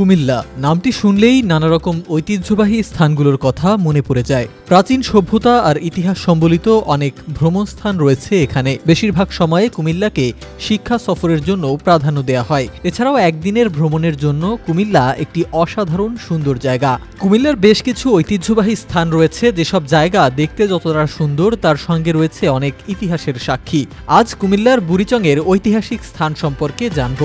কুমিল্লা। নামটি শুনলেই নানা রকম ঐতিহ্যবাহী স্থানগুলোর কথা মনে পড়ে যায়। প্রাচীন সভ্যতা আর ইতিহাস সম্বলিত অনেক ভ্রমণস্থান রয়েছে এখানে। বেশিরভাগ সময়ে কুমিল্লাকে শিক্ষা সফরের জন্য প্রাধান্য দেওয়া হয়। এছাড়াও একদিনের ভ্রমণের জন্য কুমিল্লা একটি অসাধারণ সুন্দর জায়গা। কুমিল্লার বেশ কিছু ঐতিহ্যবাহী স্থান রয়েছে, যেসব জায়গা দেখতে যতটা সুন্দর তার সঙ্গে রয়েছে অনেক ইতিহাসের সাক্ষী। আজ কুমিল্লার বুড়িচংয়ের ঐতিহাসিক স্থান সম্পর্কে জানব।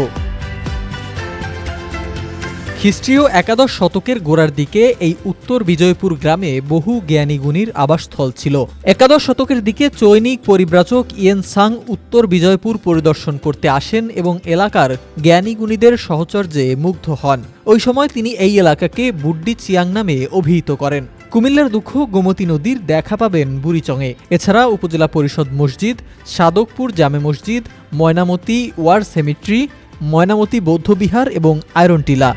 খ্রিস্টীয় একাদশ শতকের গোড়ার দিকে এই উত্তর বিজয়পুর গ্রামে বহু জ্ঞানীগুণীর আবাসস্থল ছিল। একাদশ শতকের দিকে চৈনিক পরিব্রাজক ইয়েন সাং উত্তর বিজয়পুর পরিদর্শন করতে আসেন এবং এলাকার জ্ঞানীগুণীদের সহচর্যে মুগ্ধ হন। ওই সময় তিনি এই এলাকাকে বুড্ডি চিয়াং নামে অভিহিত করেন। কুমিল্লার দুঃখ গোমতী নদীর দেখা পাবেন বুড়িচংয়ে এছাড়া উপজেলা পরিষদ মসজিদ, সাদকপুর জামে মসজিদ, ময়নামতি ওয়ার সেমিট্রি, ময়নামতি বৌদ্ধবিহার এবং আয়রনটিলা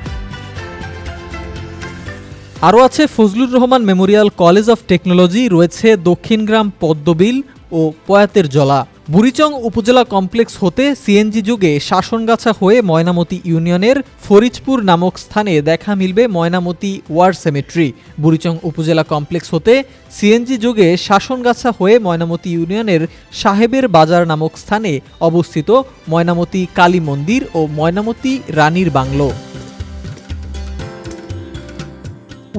আরও আছে Fazlur Rahman memorial college of technology, রয়েছে দক্ষিণগ্রাম পদ্মবিল ও পয়াতের জলা। বুড়িচং উপজেলা কমপ্লেক্স হতে সিএনজি যুগে শাসনগাছা হয়ে ময়নামতি ইউনিয়নের ফরিজপুর নামক স্থানে দেখা মিলবে ময়নামতি ওয়ার সেমেট্রি। বুড়িচং উপজেলা কমপ্লেক্স হতে সিএনজি যুগে শাসনগাছা হয়ে ময়নামতি ইউনিয়নের সাহেবের বাজার নামক স্থানে অবস্থিত ময়নামতি কালী মন্দির ও ময়নামতি রানীর বাংলো।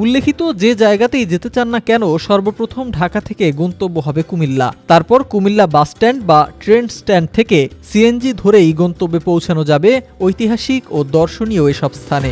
উল্লেখিত যে জায়গাতেই যেতে চান না কেন, সর্বপ্রথম ঢাকা থেকে গন্তব্য হবে কুমিল্লা। তারপর কুমিল্লা বাস স্ট্যান্ড বা ট্রেন স্ট্যান্ড থেকে সিএনজি ধরেই গন্তব্যে পৌঁছানো যাবে ঐতিহাসিক ও দর্শনীয় এসব স্থানে।